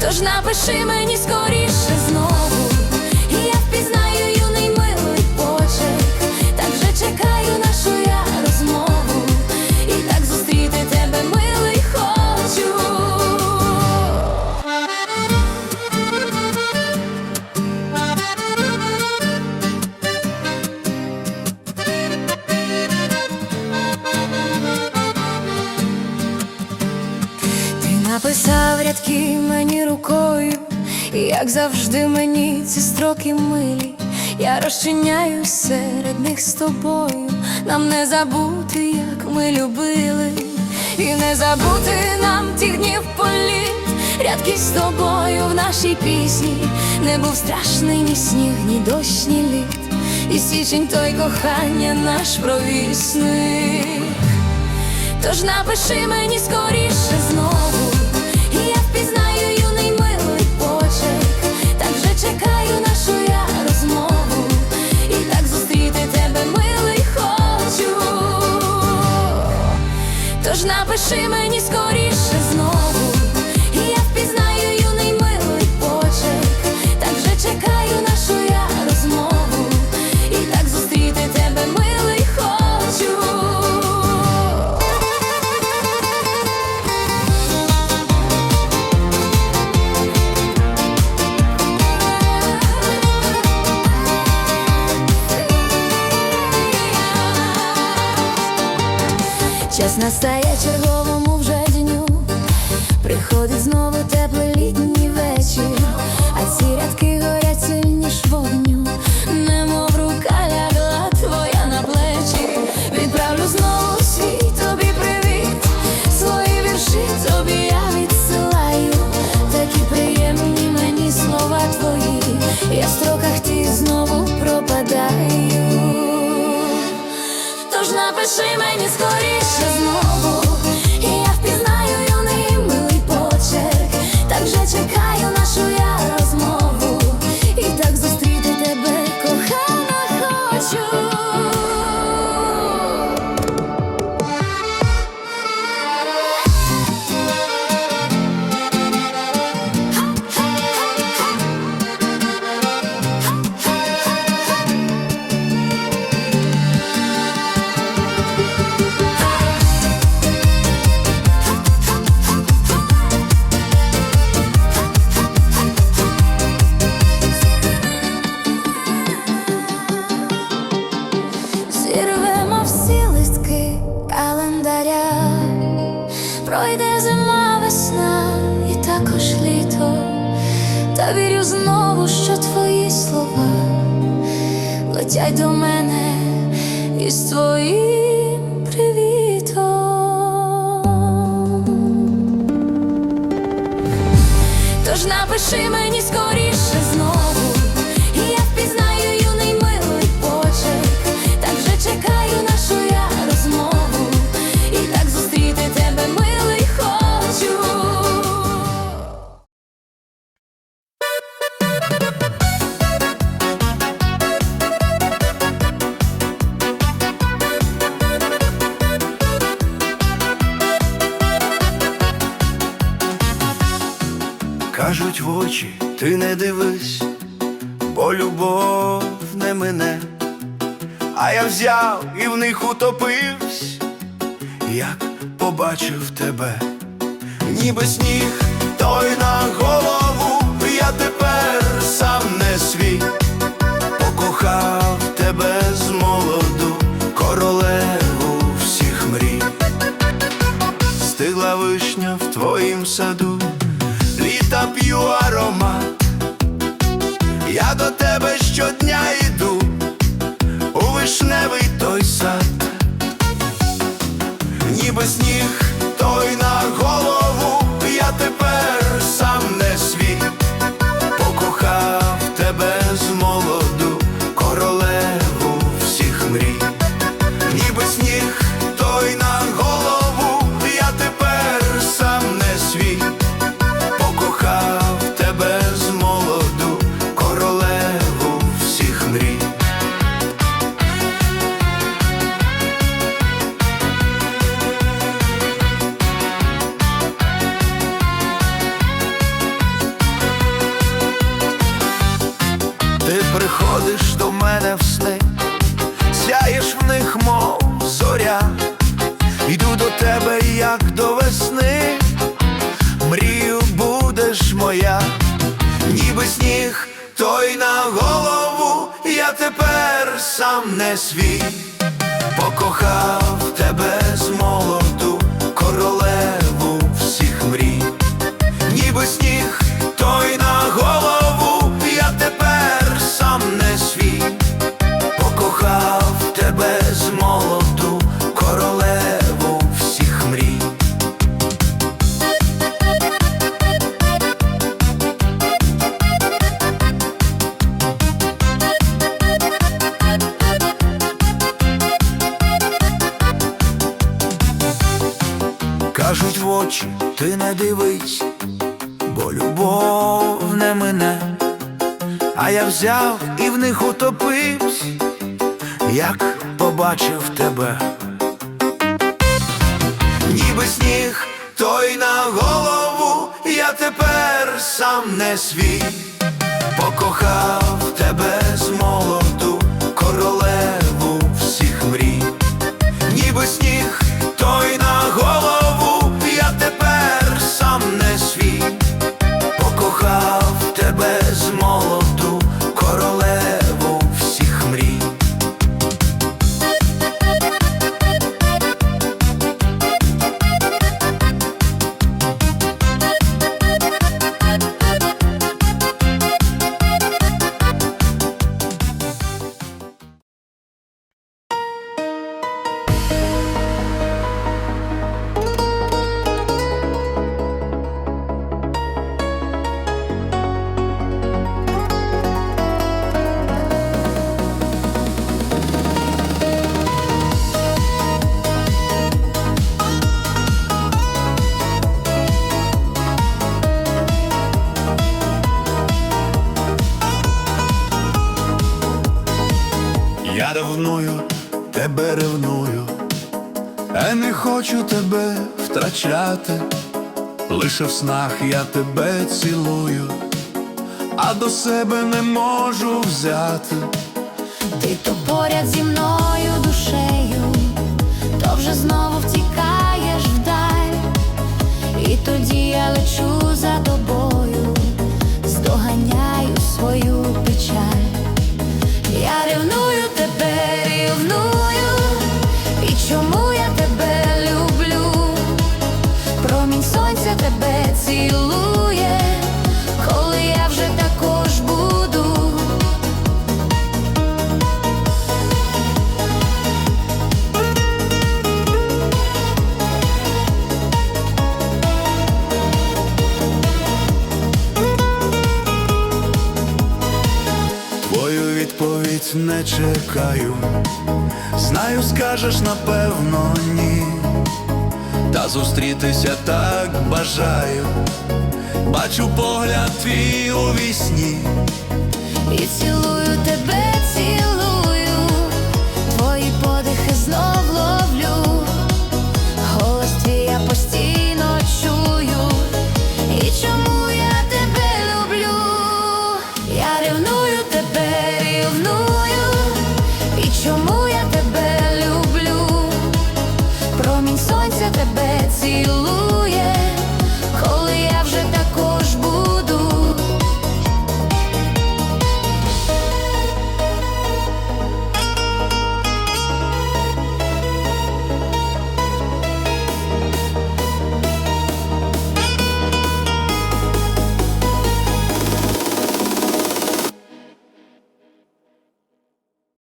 Тож напиши мені скоріше знову, рядки мені рукою, і як завжди мені ці строки милі. Я розчиняюсь серед них з тобою. Нам не забути, як ми любили, і не забути нам тих днів політ. Рядки з тобою в нашій пісні не був страшний ні сніг, ні дощ, ні літ. І січень той кохання наш провісник. Тож напиши мені скоріше знову, Тож напиши мені скоріше знову, настає черговому вже дню, приходить знову теплий літній вечір, а ці рядки горять сильніш вогню, немов рука лягла твоя на плечі. Відправлю знову свій тобі привіт, свої вірші тобі я відсилаю, такі приємні мені слова твої, я в строках ті знову пропадаю. Тож напиши мені пройде зима, весна і також літо, та вірю знову, що твої слова летять до мене із твоїм привітом. Тож напиши мені скоріше ти не дивись, бо любов не мине, а я взяв і в них утопився, як побачив тебе, ніби сніг той на голову, я тепер сам не свій, я тепер сам не свій, покохав тебе з молоду, королеву всіх мрій. Ніби сніг, той на голову, очі, ти не дивись, бо любов не мене, а я взяв і в них утопився, як побачив тебе. Ніби сніг, той на голову, я тепер сам не свій, покохав тебе з молоду, королеву всіх мрій. Ніби сніг, той Я давною тебе ревную, а не хочу тебе втрачати, лише в снах я тебе цілую, а до себе не можу взяти. Ти то поряд зі мною душею, то вже знову втікаєш вдаль, і тоді я лечу за тобою, чекаю, знаю, скажеш напевно ні. Та зустрітися так бажаю, бачу погляд твій у вісні. І цілую тебе, цілую,